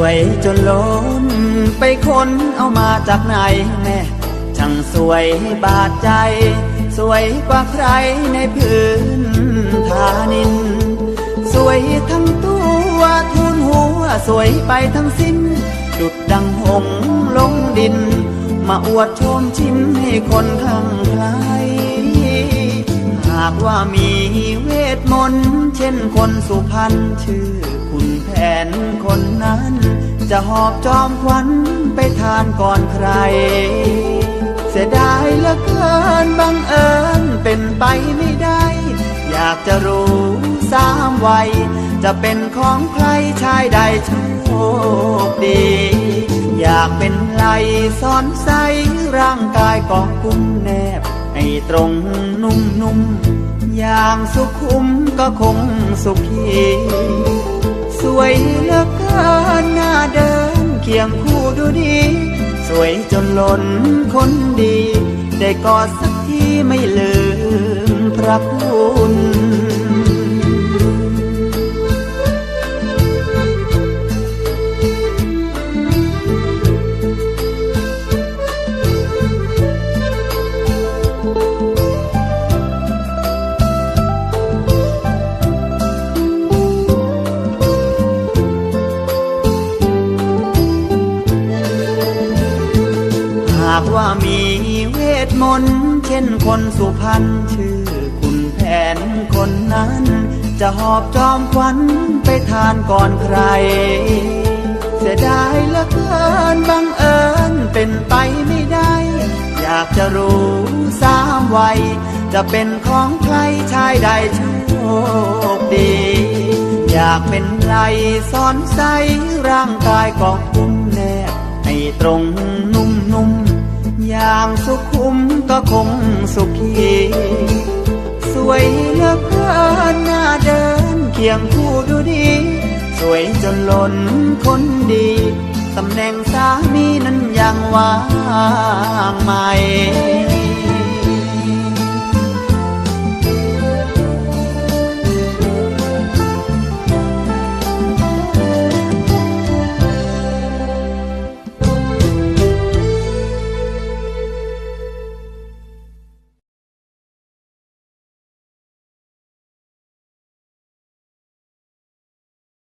วยจนล้นไปค้นเอามาจากไหนแน่ช่างสวยบาดใจ สวยกว่าใครในพื้นฐานิน สวยทั้งตัวทุนหัวสวยไปทั้งสิ้น ดุดดังหงลงดิน มาอวดโชมชิมให้คนข้างใคร หากว่ามี เวทมนเช่นคนสุพรรณชื่อคุณแผนคนนั้น จะหอบจอมขวัญไปทานก่อนใคร เสียดายเหลือเกินบังเอิญเป็นไปไม่ได้ อยากจะรู้สามวัย จะเป็นของใครชายใดโชคดี อยากเป็นไหลซ้อนใสร่างกายกองกุ้มแนบ ให้ตรงนุ่มนุ่มๆอย่างสุขุมก็คงสุขีสวยเหลือเกินหน้าเดินเคียงคู่ดูดี สวยจนล้นคนดี ได้กอดสักทีไม่ลืมพระคุณากว่ามีเวทมนต์เช่นคนสุพรรณชื่อคุณแผนคนนั้น จะหอบจอมขวัญไปทานก่อนใคร เสียดายลือเกินบังเอิญเป็นไปไม่ได้ อยากจะรู้สามวัย จะเป็นของใครชายใดโชคดี อยากเป็นไหลซ้อนใสร่างกายกองคุ้มแนบให้ตรงางสุขุมก็คงสุขีสวยเหลือเกินหน้าเดินเคียงคู่ดูดี สวยจนล้นคนดีตำแหน่งสามีนั้นยังว่างไหม